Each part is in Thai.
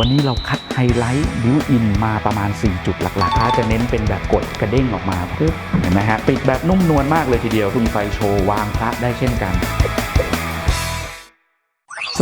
วันนี้เราคัดไฮไลท์บิวอินมาประมาณ 4 จุดหลักๆถ้าจะเน้นเป็นแบบกดกระเด้งออกมาปุ๊บเห็นไหมฮะ ปิดแบบนุ่มนวลมากเลยทีเดียวคุณไฟโชว์วางพระได้เช่นกัน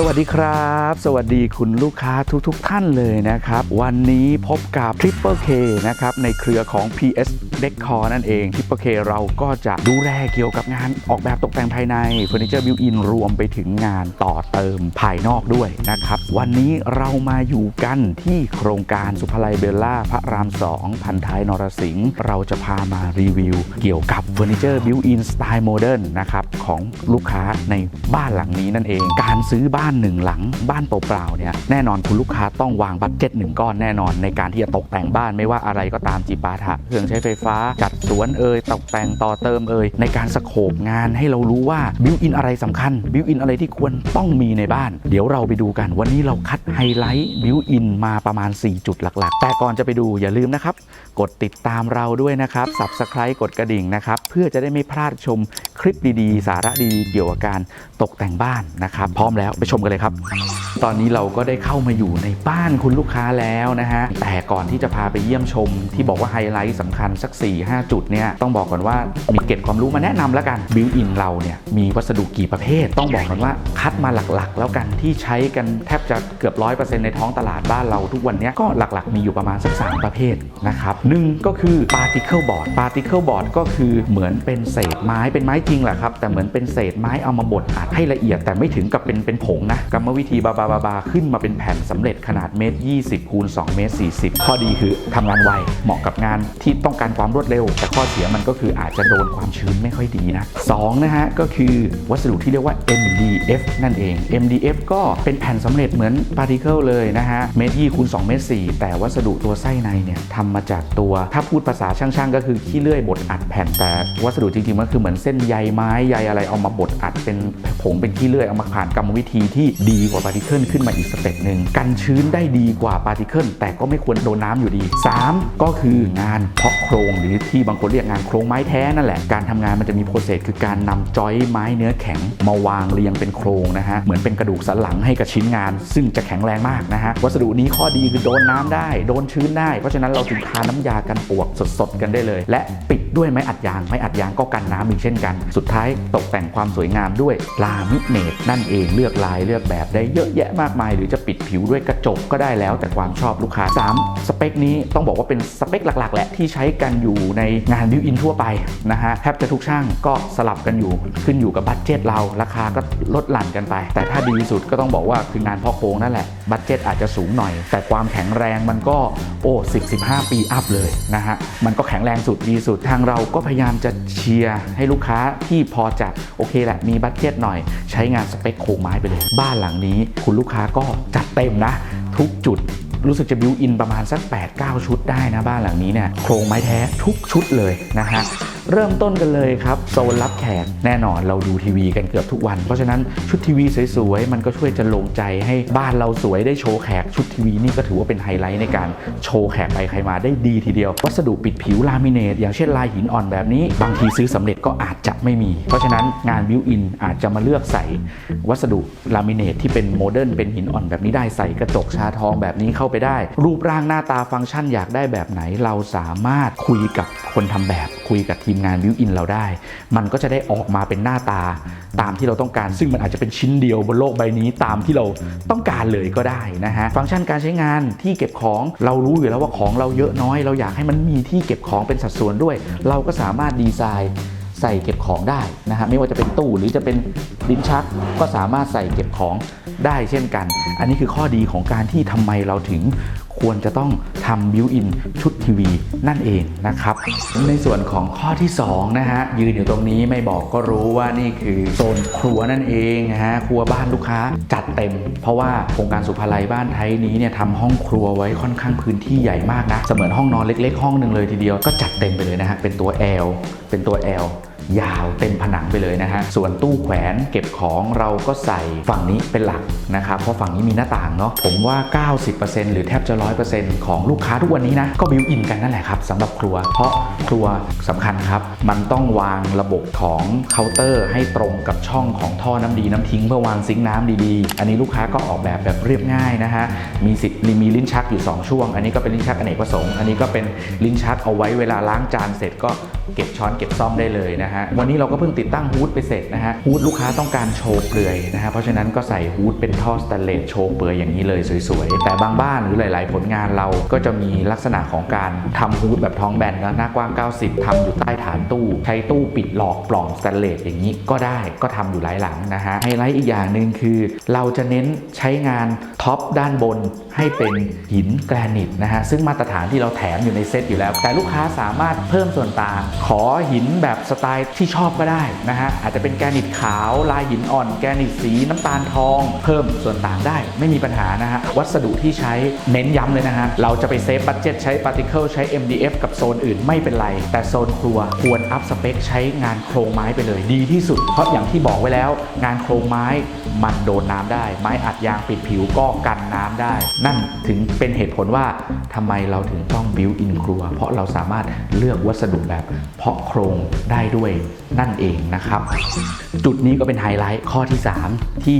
วัสดีครับ สวัสดีคุณลูกค้าทุกๆทท่านเลยนะครับ วันนี้พบกับ Triple K นะครับ ในเครือของ PS Decor นั่นเอง Triple K เราก็จะดูแลเกี่ยวกับงานออกแบบตกแต่งภายในเฟอร์นิเจอร์บิวอินรวมไปถึงงานต่อเติมภายนอกด้วยนะครับ วันนี้เรามาอยู่กันที่โครงการสุภาลัยเบลล่าพระราม 2 พันท้ายนรสิงห์เราจะพามารีวิว เกี่ยวกับเฟอร์นิเจอร์บิวอินสไตล์โมเดิร์นนะครับของลูกค้าในบ้านหลังนี้นั่นเอง การซื้อบ้านานหนึ่งหลัง บ้านเปล่าๆเนี่ยแน่นอนคุณลูกค้าต้องวางบัตเจ็ตหนึ่งก้อนแน่นอน ในการที่จะตกแต่งบ้านไม่ว่าอะไรก็ตามจิปาถะเครื่องใช้ไฟฟ้า จัดสวนเอ่ยตกแต่งต่อเติมเอ่ยในการสโคปงานให้เรารู้ว่าบิวอินอะไรสำคัญบิวอินอะไรที่ควรต้องมีในบ้าน เดี๋ยวเราไปดูกัน วันนี้เราคัดไฮไลท์บิวอินมาประมาณ 4 จุดหลัก ๆ แต่ก่อนจะไปดูอย่าลืมนะครับ กดติดตามเราด้วยนะครับ Subscribe กดกระดิ่งนะครับ เพื่อจะได้ไม่พลาดชมคลิปดีๆ สาระดีๆเกี่ยวกับการตกแต่งบ้านนะครับ พร้อมแล้วไปชมกันเลยครับ ตอนนี้เราก็ได้เข้ามาอยู่ในบ้านคุณลูกค้าแล้วนะฮะ แต่ก่อนที่จะพาไปเยี่ยมชม ที่บอกว่าไฮไลท์สำคัญสัก 4-5 จุดเนี่ย ต้องบอกก่อนว่ามีเกร็ดความรู้มาแนะนำแล้วกันบิวอินเราเนี่ยมีวัสดุกี่ประเภท ต้องบอกก่อนว่าคัดมาหลักๆ แล้วกันที่ใช้กันแทบจะเกือบ 100%ในท้องตลาดบ้านเราทุกวันนี้ก็หลักๆ มีอยู่ประมาณสัก3ประเภทนะครับหนึ่งก็คือ particle board particle board ก็คือเหมือนเป็นเศษไม้เป็นไม้จริงแหละครับ แต่เหมือนเป็นเศษไม้เอามาบดอัดให้ละเอียดแต่ไม่ถึงกับเป็นเป็นผงนะกรรมวิธีบาบาบาบาขึ้นมาเป็นแผ่นสำเร็จขนาดเมตร 20 คูณ 2 เมตร 40 ข้อดีคือทำงานไว เหมาะกับงานที่ต้องการความรวดเร็ว แต่ข้อเสียมันก็คืออาจจะโดนความชื้นไม่ค่อยดีนะสองนะฮะก็คือวัสดุที่เรียกว่า MDF นั่นเอง MDF ก็เป็นแผ่นสำเร็จเหมือน particle เลยนะฮะเมตร20คูณ 2 เมตร 4 แต่วัสดุตัวไส้ในเนี่ยทำมาจากตัวถ้าพูดภาษาช่างๆ ก็คือขี้เลื่อยบดอัดแผ่นแต่วัสดุจริงๆมันคือเหมือนเส้นใยไม้ใยอะไรเอามาบดอัดเป็นผงเป็นขี้เลื่อยเอามาผ่านกรรมวิธีที่ดีกว่า particle ขึ้นมาอีกสเต็ปหนึ่งกันชื้นได้ดีกว่า particle แต่ก็ไม่ควรโดนน้ำอยู่ดี 3 ก็คืองานเพาะโครงหรือที่บางคนเรียกงานโครงไม้แท้นั่นแหละการทำงานมันจะมีโปรเซสคือการนำจอยไม้เนื้อแข็งมาวางเรียงเป็นโครงนะฮะเหมือนเป็นกระดูกสันหลังให้กับชิ้นงาน ซึ่งจะแข็งแรงมากนะฮะวัสดุนี้ข้อดีคือโดนน้ำได้ โดนชื้นได้ เพราะฉะนั้นเราถึงทาน้ำยากันปวกสดๆกันได้เลย และปิดด้วยไม้อัดยางไม้อัดยางก็กันน้ำอีกเช่นกัน สุดท้ายตกแต่งความสวยงามด้วยลามิเนตนั่นเองเลือกลายเลือกแบบได้เยอะแยะมากมาย หรือจะปิดผิวด้วยกระจกก็ได้แล้วแต่ความชอบลูกค้า 3 สเปคนี้ต้องบอกว่าเป็นสเปคหลักๆ แหละที่ใช้กันอยู่ในงานบิวอินทั่วไปนะฮะแทบจะทุกช่างก็สลับกันอยู่ขึ้นอยู่กับบัตเจ็ตเราราคาก็ลดหลั่นกันไป แต่ถ้าดีสุดก็ต้องบอกว่าคืองานพ่อโค้งนั่นแหละบัตเจ็ตอาจจะสูงหน่อย แต่ความแข็งแรงมันก็โอ้10 15ปีอัพเลยนะฮะมันก็แข็งแรงสุดดีสุดทางเราก็พยายามจะเชียร์ให้ลูกค้าที่พอจะโอเคแหละมีบัตเจ็ตหน่อย ใช้งานสเปคโครงไม้ไปเลยบ้านหลังนี้คุณลูกค้าก็จัดเต็มนะ ทุกจุดรู้สึกจะบิวอินประมาณสัก 8-9 ชุดได้นะบ้านหลังนี้เนี่ยโครงไม้แท้ทุกชุดเลยนะฮะ เริ่มต้นกันเลยครับโซนรับแขกแน่นอนเราดูทีวีกันเกือบทุกวัน เพราะฉะนั้นชุดทีวีสวยๆ มันก็ช่วยจะลงใจให้บ้านเราสวยได้โชว์แขกชุดทีวีนี่ก็ถือว่าเป็นไฮไลท์ในการโชว์แขกไปใครมาได้ดีทีเดียว วัสดุปิดผิวลามิเนตอย่างเช่นลายหินอ่อนแบบนี้ บางทีซื้อสำเร็จก็อาจจะไม่มี เพราะฉะนั้นงานบิวอินอาจจะมาเลือกใส่วัสดุลามิเนตที่เป็นโมเดิร์นเป็นหินอ่อนแบบนี้ได้ใส่กระจกชาทองแบบนี้เข้าไปได้ รูปร่างหน้าตาฟังก์ชันอยากได้แบบไหนเราสามารถคุยกับคนทำแบบ คุยกับทีมงานบิวอินเราได้ มันก็จะได้ออกมาเป็นหน้าตาตามที่เราต้องการ ซึ่งมันอาจจะเป็นชิ้นเดียวบนโลกใบนี้ตามที่เราต้องการเลยก็ได้นะฮะฟังก์ชันการใช้งานที่เก็บของเรารู้อยู่แล้วว่าของเราเยอะน้อย เราอยากให้มันมีที่เก็บของเป็นสัดส่วนด้วย เราก็สามารถดีไซน์ใส่เก็บของได้นะฮะไม่ว่าจะเป็นตู้หรือจะเป็นลิ้นชักก็สามารถใส่เก็บของได้เช่นกัน อันนี้คือข้อดีของการที่ทำไมเราถึง ควรจะต้องทำบิวอินชุดทีวีนั่นเองนะครับ ในส่วนของข้อที่2นะฮะยืนอยู่ตรงนี้ไม่บอกก็รู้ว่านี่คือโซนครัวนั่นเองนะฮะครัวบ้านลูกค้าจัดเต็ม เพราะว่าโครงการสุภาลัยบ้านไทยนี้เนี่ยทำห้องครัวไว้ค่อนข้างพื้นที่ใหญ่มากนะเสมือนห้องนอนเล็ก ๆ ห้องหนึ่งเลยทีเดียวก็จัดเต็มไปเลยนะฮะเป็นตัว L เป็นตัว L ยาวเต็มผนังไปเลยนะฮะ ส่วนตู้แขวนเก็บของเราก็ใส่ฝั่งนี้เป็นหลักนะครับ เพราะฝั่งนี้มีหน้าต่างเนาะ ผมว่า 90%หรือแทบจะ 100%ของลูกค้าทุกวันนี้นะ ก็บิวอินกันนั่นแหละครับสำหรับครัว เพราะครัวสำคัญครับ มันต้องวางระบบของเคาน์เตอร์ให้ตรงกับช่องของท่อน้ำดีน้ำทิ้งเพื่อวางซิงค์น้ำดีๆ อันนี้ลูกค้าก็ออกแบบแบบเรียบง่ายนะฮะ มีสิทธิ์มีลิ้นชักอยู่ 2 ช่วง อันนี้ก็เป็นลิ้นชักอเนกประสงค์ อันนี้ก็เป็นลิ้นชักเอาไว้เวลาล้างจานเสร็จก็เก็บช้อนเก็บซ่อมได้เลยนะฮะวันนี้เราก็เพิ่งติดตั้งฮูดไปเสร็จนะฮะฮูดลูกค้าต้องการโชว์เปลือยนะฮะเพราะฉะนั้นก็ใส่ฮูดเป็นท่อสแตนเลสโชว์เปลือยอย่างนี้เลยสวยๆ แต่บางบ้านหรือหลาย ๆ ผลงานเราก็จะมีลักษณะของการทำฮูดแบบท้องแบนแล้วหน้ากว้าง 90ทำอยู่ใต้ฐานตู้ ใช้ตู้ปิดหลอกปล่องสแตนเลสอย่างนี้ก็ได้ก็ทำอยู่หลายหลังนะฮะไฮไลท์อีกอย่างหนึ่งคือ เราจะเน้นใช้งานท็อปด้านบนให้เป็นหินแกรนิตนะฮะซึ่งมาตรฐานที่เราแถมอยู่ในเซตอยู่แล้ว แต่ลูกค้าสามารถเพิ่มส่วนต่าง ขอหินแบบสไตล์ที่ชอบก็ได้นะฮะอาจจะเป็นแกรนิตขาว ลายหินอ่อน แกรนิตสีน้ำตาลทอง เพิ่มส่วนต่างได้ไม่มีปัญหานะฮะวัสดุที่ใช้เน้นย้ำเลยนะฮะเราจะไปเซฟบัตเจ็ตใช้ปาร์ติเคิลใช้ MDF กับโซนอื่นไม่เป็นไร แต่โซนครัวควรอัพสเปคใช้งานโครงไม้ไปเลยดีที่สุด เพราะอย่างที่บอกไว้แล้ว งานโครงไม้มันโดนน้ำได้ ไม้อัดยางปิดผิวก็กันน้ำได้ นั่นถึงเป็นเหตุผลว่าทำไมเราถึงต้องบิวอินครัว เพราะเราสามารถเลือกวัสดุแบบ เพาะโครงได้ด้วยนั่นเองนะครับ จุดนี้ก็เป็นไฮไลท์ข้อที่ 3 ที่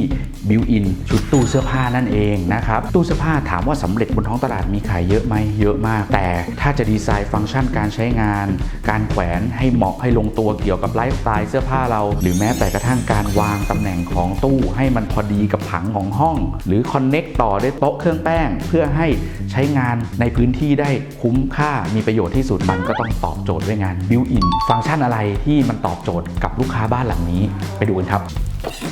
บิวอินชุดตู้เสื้อผ้านั่นเองนะครับตู้เสื้อผ้าถามว่าสำเร็จบนท้องตลาดมีขายเยอะไหมเยอะมาก แต่ถ้าจะดีไซน์ฟังก์ชันการใช้งาน การแขวนให้เหมาะให้ลงตัวเกี่ยวกับไลฟ์สไตล์เสื้อผ้าเรา หรือแม้แต่กระทั่งการวางตำแหน่งของตู้ให้มันพอดีกับผังของห้อง หรือคอนเน็กต่อด้วยโต๊ะเครื่องแป้ง เพื่อให้ใช้งานในพื้นที่ได้คุ้มค่ามีประโยชน์ที่สุดมันก็ต้องตอบโจทย์ด้วยงานบิวอินฟังก์ชันอะไรที่มันตอบโจทย์กับลูกค้าบ้านหลังนี้ ไปดูกันครับ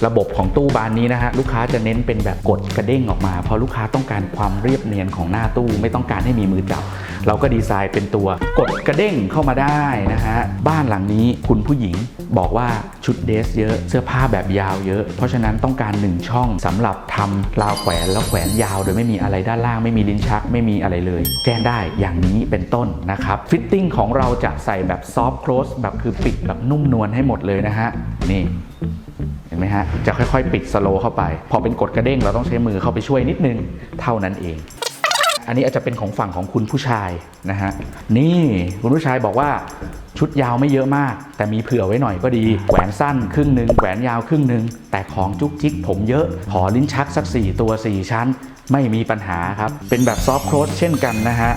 ระบบของตู้บานนี้นะฮะลูกค้าจะเน้นเป็นแบบกดกระเด้งออกมา เพราะลูกค้าต้องการความเรียบเนียนของหน้าตู้ไม่ต้องการให้มีมือจับ เราก็ดีไซน์เป็นตัวกดกระเด้งเข้ามาได้นะฮะบ้านหลังนี้คุณผู้หญิงบอกว่าชุดเดรสเยอะเสื้อผ้าแบบยาวเยอะ เพราะฉะนั้นต้องการ 1 ช่องสำหรับทำราวแขวนแล้วแขวนยาว โดยไม่มีอะไรด้านล่างไม่มีลิ้นชักไม่มีอะไรเลย แจ้งได้อย่างนี้เป็นต้นนะครับฟิตติ้งของเราจะใส่แบบซอฟต์ l o สแบบคือปิดแบบนุ่มนวลให้หมดเลยนะฮะนี่ ไหมฮะ จะค่อยๆ ปิดสโลว์เข้าไป พอเป็นกดกระเด้งเราต้องใช้มือเข้าไปช่วยนิดนึง เท่านั้นเอง อันนี้อาจจะเป็นของฝั่งของคุณผู้ชายนะฮะ นี่คุณผู้ชายบอกว่าชุดยาวไม่เยอะมาก แต่มีเผื่อไว้หน่อยก็ดี แหวนสั้นครึ่งหนึ่งแหวนยาวครึ่งหนึ่งแต่ของจุกจิกผมเยอะ ขอลิ้นชักสัก 4 ตัว 4 ชั้น ไม่มีปัญหาครับ เป็นแบบซอฟต์โคลสเช่นกันนะฮะ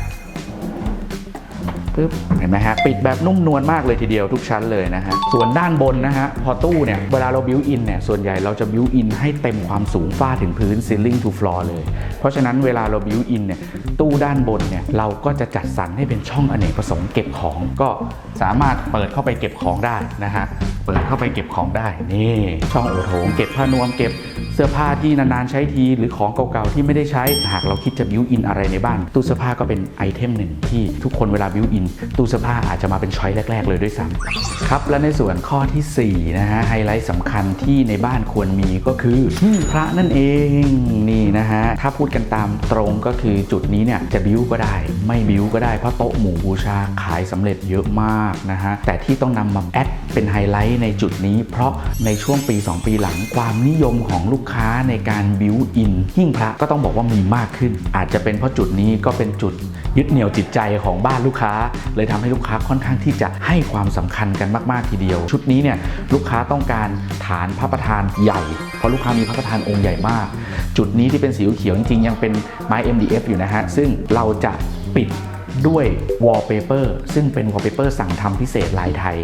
ปึ๊บเห็นไหมฮะปิดแบบนุ่มนวลมากเลยทีเดียวทุกชั้นเลยนะฮะส่วนด้านบนนะฮะพอตู้เนี่ยเวลาเราบิวอินเนี่ยส่วนใหญ่เราจะบิวอินให้เต็มความสูงฝ้าถึงพื้น ceiling to floor เลย เพราะฉะนั้นเวลาเราบิวอินเนี่ยตู้ด้านบนเนี่ยเราก็จะจัดสรรให้เป็นช่องอเนกประสงค์เก็บของก็สามารถเปิดเข้าไปเก็บของได้นะฮะเปิดเข้าไปเก็บของได้นี่ช่องโอโถงเก็บผ้านวมเก็บเสื้อผ้าที่นานๆใช้ทีหรือของเก่าๆที่ไม่ได้ใช้หากเราคิดจะบิวอินอะไรในบ้าน ตู้เสื้อผ้าก็เป็นไอเทมหนึ่งที่ทุกคนเวลาบิวอินตู้เสื้อผ้าอาจจะมาเป็นช้อยแรก ๆ เลยด้วยซ้ำครับและในส่วนข้อทีสี่4นะฮะไฮไลท์สำคัญที่ในบ้านควรมีก็คือพระนั่นเองนี่นะฮะถ้าพูดกันตามตรงก็คือจุดนี้เนี่ยจะบิวก็ได้ ไม่บิวก็ได้เพราะโต๊ะหมู่บูชาขายสำเร็จเยอะมากนะฮะแต่ที่ต้องนำมาแอดเป็นไฮไลท์ในจุดนี้ เพราะในช่วงปี 2 ปีหลังความนิยมของลูกกค้าในการบิวอินหิ้งพระก็ต้องบอกว่ามีมากขึ้น อาจจะเป็นเพราะจุดนี้ก็เป็นจุดยึดเหนี่ยวจิตใจของบ้านลูกค้า เลยทำให้ลูกค้าค่อนข้างที่จะให้ความสำคัญกันมากๆทีเดียว ชุดนี้เนี่ยลูกค้าต้องการฐานพระประธานใหญ่ เพราะลูกค้ามีพระประธานองค์ใหญ่มาก จุดนี้ที่เป็นสีเขียวจริงๆยังเป็นไม้ MDF อยู่นะฮะซึ่งเราจะปิด ด้วยวอลเปเปอร์ซึ่งเป็นวอลเปเปอร์สั่งทำพิเศษลายไทย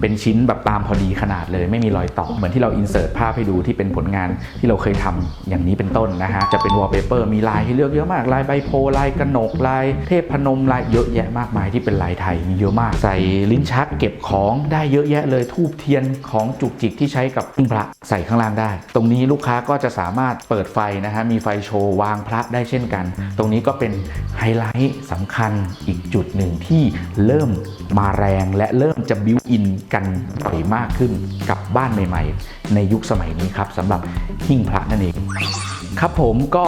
เป็นชิ้นแบบตามพอดีขนาดเลย ไม่มีรอยต่อ เหมือนที่เราอินเสิร์ตภาพให้ดูที่เป็นผลงานที่เราเคยทำอย่างนี้เป็นต้นนะฮะ จะเป็นวอลเปเปอร์มีลายให้เลือกเยอะมาก ลายใบโพลายกระหนกลายเทพพนมลายเยอะแยะมากมายที่เป็นลายไทยมีเยอะมาก ใส่ลิ้นชักเก็บของได้เยอะแยะเลยทูบเทียนของจุกจิกที่ใช้กับพึ่งพระใส่ข้างล่างได้ ตรงนี้ลูกค้าก็จะสามารถเปิดไฟนะฮะมีไฟโชว์วางพระได้เช่นกัน ตรงนี้ก็เป็นไฮไลท์สำคัญ จุดหนึ่งที่เริ่มมาแรงและเริ่มจะบิวอินกันบ่อยมากขึ้นกับบ้านใหม่ ๆ ในยุคสมัยนี้ครับสำหรับหิ้งพระนั่นเอง ครับผมก็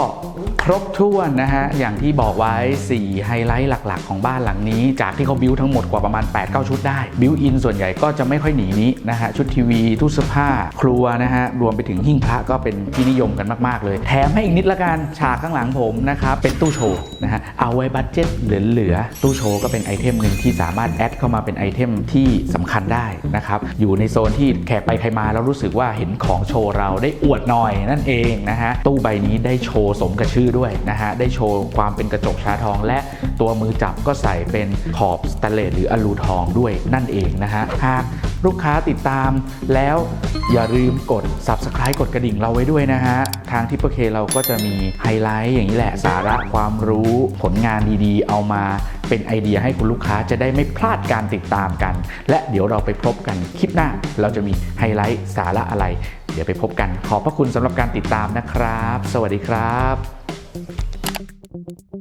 ครบถ้วนนะฮะ อย่างที่บอกไว้ 4 ไฮไลท์หลัก ๆ ของบ้านหลังนี้ จากที่เขาบิวทั้งหมดกว่าประมาณ 8-9 ชุดได้ บิวอินส่วนใหญ่ก็จะไม่ค่อยหนีนี้นะฮะ ชุดทีวีตู้เสื้อผ้า ครัวนะฮะ รวมไปถึงหิ้งพระก็เป็นที่นิยมกันมาก ๆ เลย แถมให้อีกนิดละกันฉากข้างหลังผมนะครับเป็นตู้โชว์นะฮะเอาไว้บัตเจ็ตเหลือๆตู้โชว์ก็เป็นไอเทมหนึ่งที่สามารถแอดเข้ามาเป็นไอเทมที่สำคัญได้นะครับอยู่ในโซนที่แขกไปใครมาแล้วรู้สึกว่าเห็นของโชว์เราได้อวดหน่อยนั่นเองนะฮะตู้ใบนี้ได้โชว์สมกับชื่อด้วยนะฮะได้โชว์ความเป็นกระจกชาทอง และตัวมือจับก็ใส่เป็นขอบสแตนเลสหรืออลูทองด้วยนั่นเองนะฮะหากลูกค้าติดตามแล้วอย่าลืมกด subscribe กดกระดิ่งเราไว้ด้วยนะฮะ ทางทิปเปอร์เคเราก็จะมีไฮไลท์อย่างนี้แหละสาระความรู้ผลงานดีๆ เอามาเป็นไอเดียให้คุณลูกค้าจะได้ไม่พลาดการติดตามกัน และเดี๋ยวเราไปพบกันคลิปหน้า เราจะมีไฮไลท์สาระอะไร เดี๋ยวไปพบกัน ขอบพระคุณสำหรับการติดตามนะครับ สวัสดีครับ Thank you.